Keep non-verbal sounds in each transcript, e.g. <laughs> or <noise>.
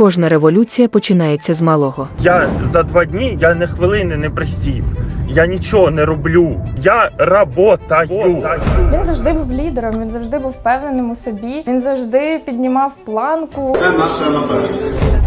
Кожна революція починається з малого. Я за два дні я не хвилини не присів. Я нічого не роблю. Я работаю. Він завжди був лідером, він завжди був впевненим у собі. Він завжди піднімав планку.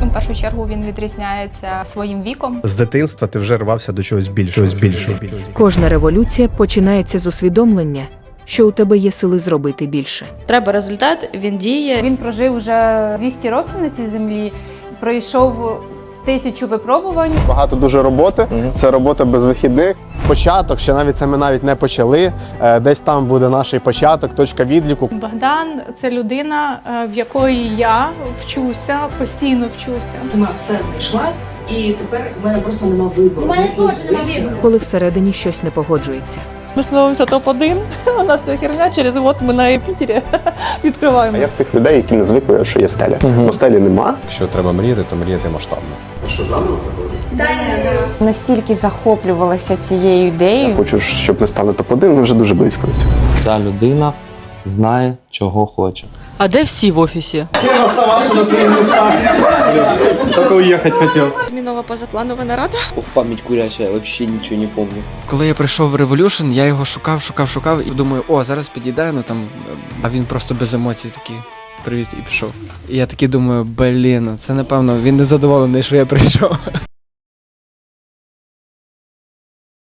У першу чергу він відрізняється своїм віком. З дитинства ти вже рвався до чогось більшого. Чогось більшого. Кожна революція починається з усвідомлення, що у тебе є сили зробити більше. Треба результат, він діє. Він прожив вже 200 років на цій землі, пройшов тисячу випробувань. Багато дуже роботи. Це робота без вихідних. Початок, ще навіть це ми навіть не почали. Е, Десь там буде наш початок, точка відліку. Богдан це людина, е, в якої я вчуся, постійно вчуся. Сама все знайшла, і тепер в мене просто нема вибору. У мене теж нема вибору. Коли всередині щось не погоджується. Ми становимося топ-1, <laughs> у нас вся херня, через год ми на Епітері <laughs> відкриваємо. А я з тих людей, які не звикли, що є стеля. Бо стелі нема. Якщо треба мріяти, то мріяти масштабно. Що заново Настільки захоплювалася цією ідеєю. Хочу, щоб не стали топ-1, ми вже дуже близько. Ця людина знає, чого хоче. А де всі в офісі? Тільки уїхати хотів. Мінова позапланова нарада. Пам'ять куряча, я взагалі нічого не пам'ятаю. Коли я прийшов в Revolution, я його шукав, шукав, шукав і думаю, о, зараз підійде, ну там. А він просто без емоцій такий. Привіт, і пішов. І я такий думаю, блін, це напевно він не задоволений, що я прийшов.